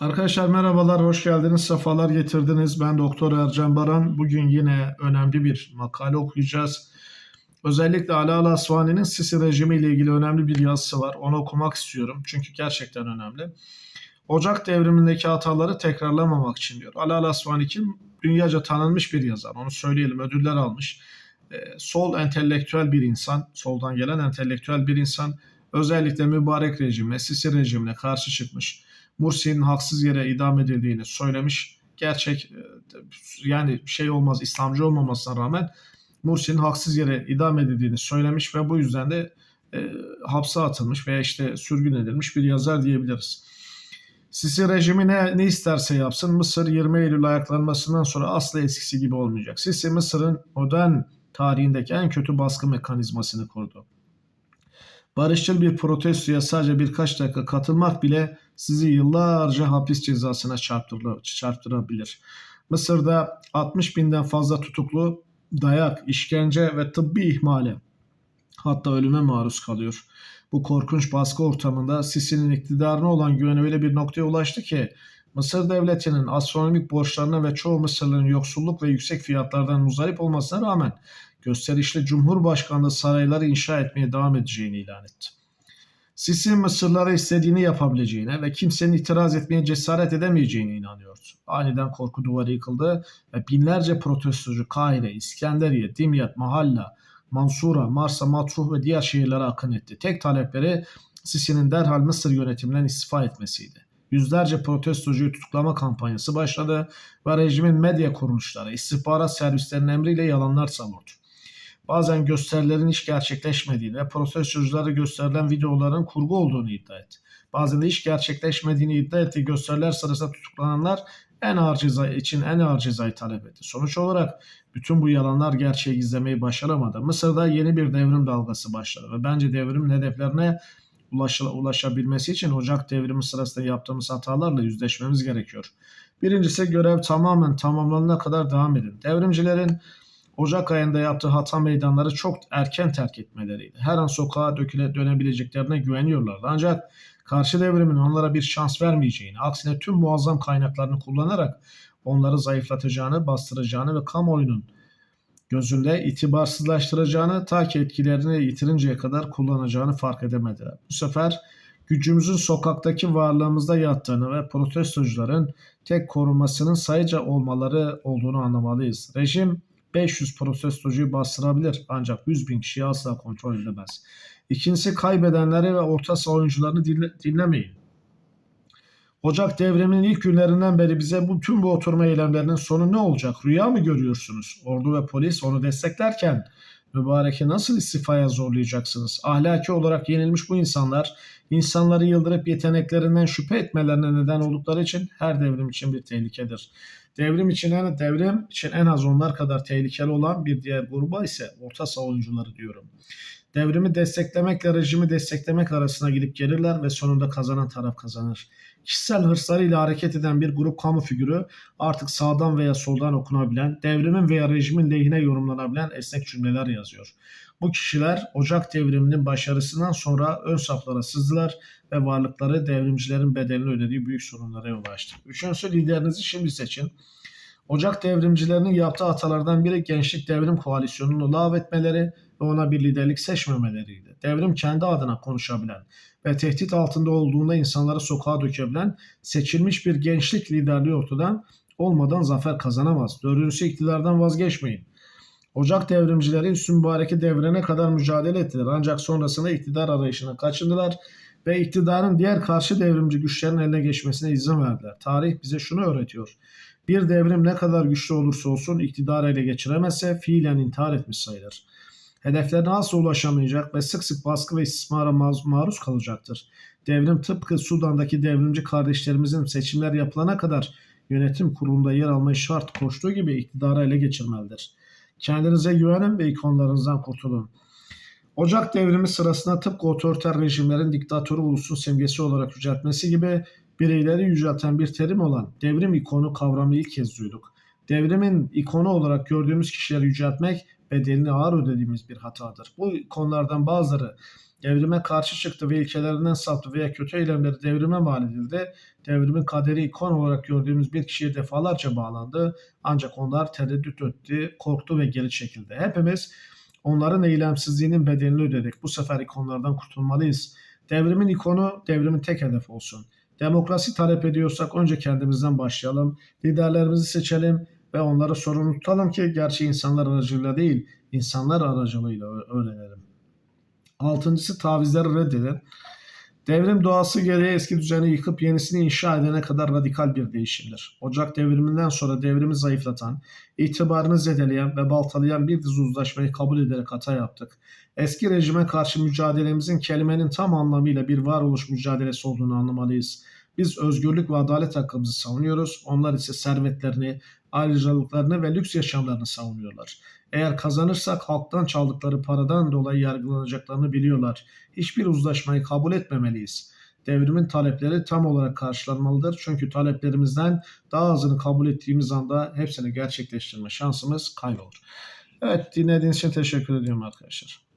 Arkadaşlar merhabalar, hoş geldiniz, sefalar getirdiniz. Ben Doktor Ercan Baran. Bugün yine önemli bir makale okuyacağız. Özellikle Ali Al Asvani'nin Sisi rejimi ile ilgili önemli bir yazısı var. Onu okumak istiyorum çünkü gerçekten önemli. Ocak devrimindeki hataları tekrarlamamak için diyor. Ali Al Asvani kim? Dünyaca tanınmış bir yazar. Onu söyleyelim, ödüller almış. Ee, sol entelektüel bir insan, soldan gelen entelektüel bir insan. Özellikle mübarek rejimine, Sisi rejimine karşı çıkmış Mursi'nin haksız yere idam edildiğini söylemiş. Gerçek e, yani şey olmaz İslamcı olmamasına rağmen Mursi'nin haksız yere idam edildiğini söylemiş ve bu yüzden de e, hapse atılmış veya işte sürgün edilmiş bir yazar diyebiliriz. Sisi rejimi ne, ne isterse yapsın Mısır 20 Eylül ayaklanmasından sonra asla eskisi gibi olmayacak. Sisi Mısır'ın modern tarihindeki en kötü baskı mekanizmasını kurdu. Barışçıl bir protestoya sadece birkaç dakika katılmak bile sizi yıllarca hapis cezasına çarptırabilir. Mısır'da 60 binden fazla tutuklu dayak, işkence ve tıbbi ihmale hatta ölüme maruz kalıyor. Bu korkunç baskı ortamında Sisi'nin iktidarına olan güveni öyle bir noktaya ulaştı ki Mısır devletinin astronomik borçlarına ve çoğu Mısırlıların yoksulluk ve yüksek fiyatlardan muzdarip olmasına rağmen gösterişli Cumhurbaşkanlığı sarayları inşa etmeye devam edeceğini ilan etti. Sisi Mısırlara istediğini yapabileceğine ve kimsenin itiraz etmeye cesaret edemeyeceğine inanıyordu. Aniden korku duvarı yıkıldı ve binlerce protestocu Kahire, İskenderiye, Dimyat, Mahalla, Mansura, Marsa, Matruh ve diğer şehirlere akın etti. Tek talepleri Sisi'nin derhal Mısır yönetiminden istifa etmesiydi. Yüzlerce protestocuyu tutuklama kampanyası başladı ve rejimin medya kuruluşları istihbarat servislerinin emriyle yalanlar savurdu bazen gösterilerin hiç gerçekleşmediğini ve protestoculara gösterilen videoların kurgu olduğunu iddia etti. Bazen de hiç gerçekleşmediğini iddia ettiği gösteriler sırasında tutuklananlar en ağır ceza için en ağır cezayı talep etti. Sonuç olarak bütün bu yalanlar gerçeği gizlemeyi başaramadı. Mısır'da yeni bir devrim dalgası başladı ve bence devrimin hedeflerine ulaşabilmesi için Ocak devrimi sırasında yaptığımız hatalarla yüzleşmemiz gerekiyor. Birincisi görev tamamen tamamlanana kadar devam edin. Devrimcilerin Ocak ayında yaptığı hata meydanları çok erken terk etmeleriydi. Her an sokağa döküle dönebileceklerine güveniyorlardı. Ancak karşı devrimin onlara bir şans vermeyeceğini, aksine tüm muazzam kaynaklarını kullanarak onları zayıflatacağını, bastıracağını ve kamuoyunun gözünde itibarsızlaştıracağını ta ki etkilerini yitirinceye kadar kullanacağını fark edemediler. Bu sefer gücümüzün sokaktaki varlığımızda yattığını ve protestocuların tek korumasının sayıca olmaları olduğunu anlamalıyız. Rejim 500 protestocuyu bastırabilir ancak 100 bin kişiyi asla kontrol edemez. İkincisi kaybedenleri ve orta saha oyuncularını dinle, dinlemeyin. Ocak devriminin ilk günlerinden beri bize bu tüm bu oturma eylemlerinin sonu ne olacak? Rüya mı görüyorsunuz? Ordu ve polis onu desteklerken mübareki nasıl istifaya zorlayacaksınız? Ahlaki olarak yenilmiş bu insanlar insanları yıldırıp yeteneklerinden şüphe etmelerine neden oldukları için her devrim için bir tehlikedir. Devrim için en devrim için en az onlar kadar tehlikeli olan bir diğer gruba ise orta saha oyuncuları diyorum. Devrimi desteklemekle rejimi desteklemek arasına gidip gelirler ve sonunda kazanan taraf kazanır. Kişisel hırslarıyla hareket eden bir grup kamu figürü artık sağdan veya soldan okunabilen, devrimin veya rejimin lehine yorumlanabilen esnek cümleler yazıyor. Bu kişiler Ocak devriminin başarısından sonra ön saflara sızdılar ve varlıkları devrimcilerin bedelini ödediği büyük sorunlara yol açtı. Üçüncüsü liderinizi şimdi seçin. Ocak devrimcilerinin yaptığı hatalardan biri Gençlik Devrim Koalisyonu'nu lav etmeleri ve ona bir liderlik seçmemeleriydi. Devrim kendi adına konuşabilen ve tehdit altında olduğunda insanları sokağa dökebilen seçilmiş bir gençlik liderliği ortadan olmadan zafer kazanamaz. Dördüncüsü iktidardan vazgeçmeyin. Ocak devrimcileri Hüsnü Mübarek'i devrene kadar mücadele ettiler ancak sonrasında iktidar arayışına kaçındılar ve iktidarın diğer karşı devrimci güçlerin eline geçmesine izin verdiler. Tarih bize şunu öğretiyor. Bir devrim ne kadar güçlü olursa olsun iktidar ele geçiremezse fiilen intihar etmiş sayılır. Hedeflerine asla ulaşamayacak ve sık sık baskı ve istismara maruz kalacaktır. Devrim tıpkı Sudan'daki devrimci kardeşlerimizin seçimler yapılana kadar yönetim kurulunda yer almayı şart koştuğu gibi iktidara ele geçirmelidir. Kendinize güvenin ve ikonlarınızdan kurtulun. Ocak devrimi sırasında tıpkı otoriter rejimlerin diktatörü ulusun simgesi olarak yüceltmesi gibi bireyleri yücelten bir terim olan devrim ikonu kavramı ilk kez duyduk. Devrimin ikonu olarak gördüğümüz kişileri yüceltmek bedelini ağır ödediğimiz bir hatadır. Bu konulardan bazıları devrime karşı çıktı ve ilkelerinden saptı veya kötü eylemleri devrime mal edildi. Devrimin kaderi ikon olarak gördüğümüz bir kişiye defalarca bağlandı. Ancak onlar tereddüt etti, korktu ve geri çekildi. Hepimiz onların eylemsizliğinin bedelini ödedik. Bu sefer ikonlardan kurtulmalıyız. Devrimin ikonu devrimin tek hedefi olsun. Demokrasi talep ediyorsak önce kendimizden başlayalım. Liderlerimizi seçelim ve onlara sorumlu tutalım ki gerçi insanlar aracılığıyla değil, insanlar aracılığıyla öğrenelim. Altıncısı tavizleri reddedin. Devrim doğası gereği eski düzeni yıkıp yenisini inşa edene kadar radikal bir değişimdir. Ocak devriminden sonra devrimi zayıflatan, itibarını zedeleyen ve baltalayan bir dizi uzlaşmayı kabul ederek hata yaptık. Eski rejime karşı mücadelemizin kelimenin tam anlamıyla bir varoluş mücadelesi olduğunu anlamalıyız. Biz özgürlük ve adalet hakkımızı savunuyoruz. Onlar ise servetlerini, ayrıcalıklarını ve lüks yaşamlarını savunuyorlar. Eğer kazanırsak halktan çaldıkları paradan dolayı yargılanacaklarını biliyorlar. Hiçbir uzlaşmayı kabul etmemeliyiz. Devrimin talepleri tam olarak karşılanmalıdır. Çünkü taleplerimizden daha azını kabul ettiğimiz anda hepsini gerçekleştirme şansımız kaybolur. Evet dinlediğiniz için teşekkür ediyorum arkadaşlar.